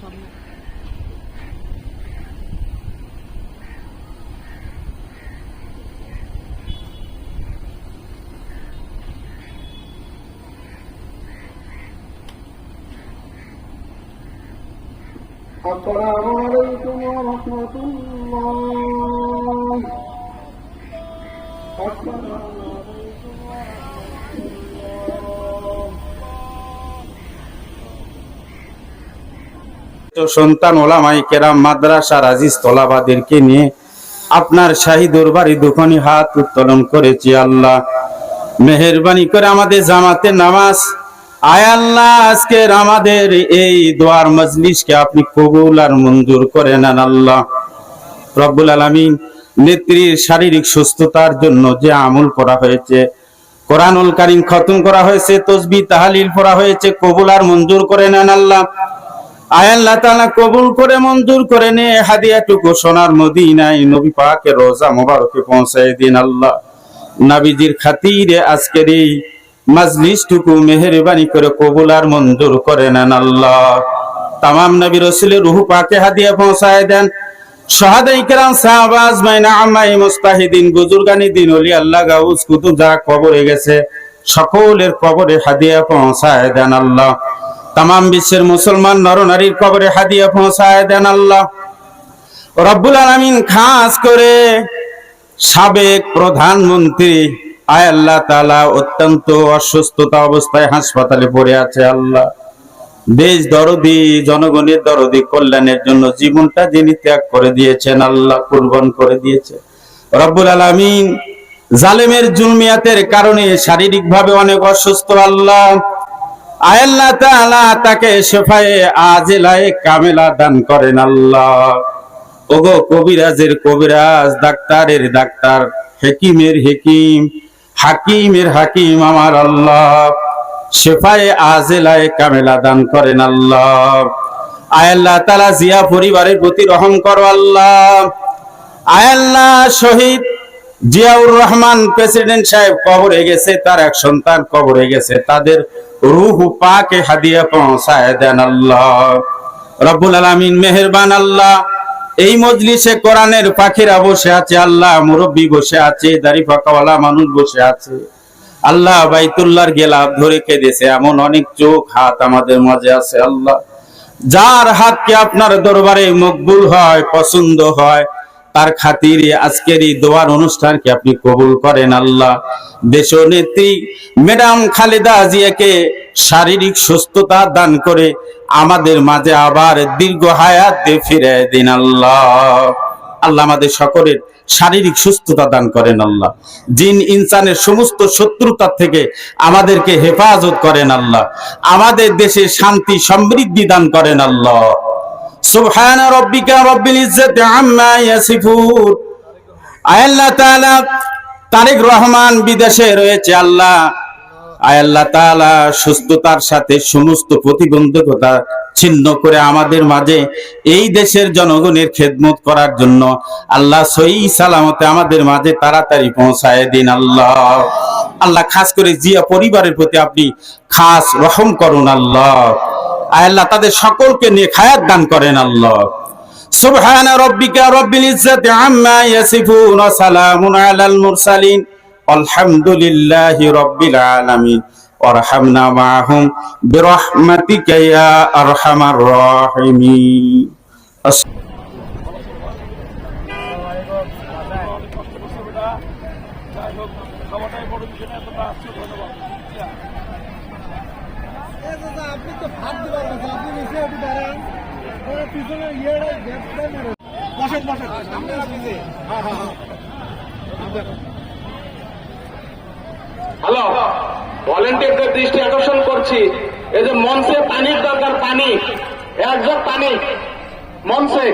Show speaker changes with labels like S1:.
S1: সামনে السلام عليكم ورحمة الله
S2: সন্তান ওলামাই কেরাম মাদ্রাসা রাজিস তলাবাদেরকে নিয়ে আপনার শাহী দরবারি দোকানি হাত উত্তোলন করেছি আল্লাহ। মেহরবানি করে আমাদের জামাতে নামাজ। আয় আল্লাহ আজকের আমাদের এই দোয়ার মজলিসকে আপনি কবুল আর মঞ্জুর করে নেন আল্লাহ। রব্বুল আলামিন নেত্রীর শারীরিক সুস্থতার জন্য যে আমল করা হয়েছে, কোরআনুল কারিম খতম করা হয়েছে, তসবি তাহালিল পড়া হয়েছে, কবুল আর মঞ্জুর করে নেন আল্লাহ। আয় আল্লাহ কবুল করে, মঞ্জুর করে নে। হাদিয়াটুকু সোনার মদিনায় নবী পাকের রোজা মোবারকে পৌঁছায় দিন আল্লাহ। নাবিজির খাতিরে আজকের এই মাজলিসটুকু মেহেরবানি করে কবুল আর মঞ্জুর করে নেন আল্লাহ। তামাম নবী রসুলের রুহু পাকে হাদিয়া পৌঁছায় দেন। দিন আল্লাহ গেছে, সকলের কবরে হাদিয়া পৌঁছায় দেন আল্লাহ। তামাম বিশ্বের মুসলমান নরনারীর কবরে হাদিয়া পৌঁছায় দেন আল্লাহ। রব্বুল আলামিন খাস করে সাবেক প্রধানমন্ত্রী, আয় আল্লাহ তালা অত্যন্ত অসুস্থতা অবস্থায় হাসপাতালে পড়ে আছে আল্লাহ। দেশ দরদি, জনগণের দরদি কল্যাণের জন্য জীবনটা যিনি ত্যাগ করে দিয়েছেন, আল্লাহ কুরবান করে দিয়েছে। রব্বুল আলামিন জালেমের জুলমিয়াতের কারণে শারীরিকভাবে অনেক অসুস্থ আল্লাহ। আয়াল্লাহ তাআলা তাকে শেফায়ে আজিলায়ে কামেলা দান করেন আল্লাহ। ওগো কবিরাজের কবিরাজ, ডাক্তারের ডাক্তার, হেকিমের হেকিম, হাকিমের হাকিম আমার আল্লাহ। শেফায়ে আজিলায়ে কামেলা দান করেন আল্লাহ। আয়াল্লাহ তাআলা, জিয়া পরিবারের প্রতি রহম করো আল্লাহ। আয়াল্লাহ শহীদ জিয়াউর রহমান প্রেসিডেন্ট সাহেব কবরে গেছে, তার এক সন্তান কবরে গেছে, তাদের রুহ পাকে হাদিয়া পৌঁছায় দেন আল্লাহ। রব্বুল আলামিন মেহেরবান আল্লাহ, এই মজলিসে কোরআনের পাখিরা বসে আছে, আল্লাহ মুরব্বী বসে আছে দাড়ি ফাঁকাওয়ালা মানুষ বসে আছে। আল্লাহ বাইতুল্লাহর গেলাপ ধরে কেঁদেছে, এমন অনেক চোখ হাত আমাদের মাঝে আছে আল্লাহ। যার হাতকে আপনার দরবারে মকবুল হয়, পছন্দ হয় তার খাতিরে আজকের এই দোয়ার অনুষ্ঠানকে আপনি কবুল করেন আল্লাহ। দেশনেত্রী ম্যাডাম খালেদা জিয়াকে শারীরিক সুস্থতা দান করে আমাদের মাঝে আবার দীর্ঘ হায়াতে ফিরে দিন আল্লাহ। আল্লাহ আমাদের সকলের শারীরিক সুস্থতা দান করেন আল্লাহ। জিন ইনসানের সমস্ত শত্রুতার থেকে আমাদেরকে হেফাজত করেন আল্লাহ। আমাদের দেশে শান্তি সমৃদ্ধি দান করেন আল্লাহ। সুবহান রব্বিকা রব্বিল ইজ্জাতি আম্মা ইয়াসিফুন। আল্লাহ তাআলা, তারেক রহমান বিদেশে রয়েছে আল্লাহ। আল্লাহ তাআলা, সুস্থতার সাথে সমস্ত প্রতিবন্ধকতা ছিন্ন করে আমাদের মাঝে এই দেশের জনগণের খেদমত করার জন্য আল্লাহ সহি সালামতে আমাদের মাঝে তাড়াতাড়ি পৌঁছায় দিন আল্লাহ। আল্লাহ, খাস করে জিয়া পরিবারের প্রতি আপনি খাস রহম করুন আল্লাহ। আল্লাহ, তাদের সকলকে নিয়ে খায়াত দান করেন আল্লাহ। সুবহান রব্বিকা রব্বিল ইজ্জাতি আম্মা ইয়াসিফুন ওয়া সালামুন আলাল মুরসালিন। আলহামদুলিল্লাহি রব্বিল আলামিন। ওয়ারহামনা মাআহুম বিরহমাতিকা ইয়া আরহামার
S1: রাহিমিন। যাই আপনি তো ভাত দিবার কথা আপনি নিচে একটু দাঁড়ান পিছনে ইয়েটা গ্যাপ দেন বসেন বসেন। সামনে আসিছে হ্যাঁ হ্যাঁ হ্যাঁ।
S3: হ্যালো ভলেন্টিয়ারদের দৃষ্টি আকর্ষণ করছি। এই যে মঞ্চে পানির দরকার পানি। এক জগ পানি। মঞ্চে।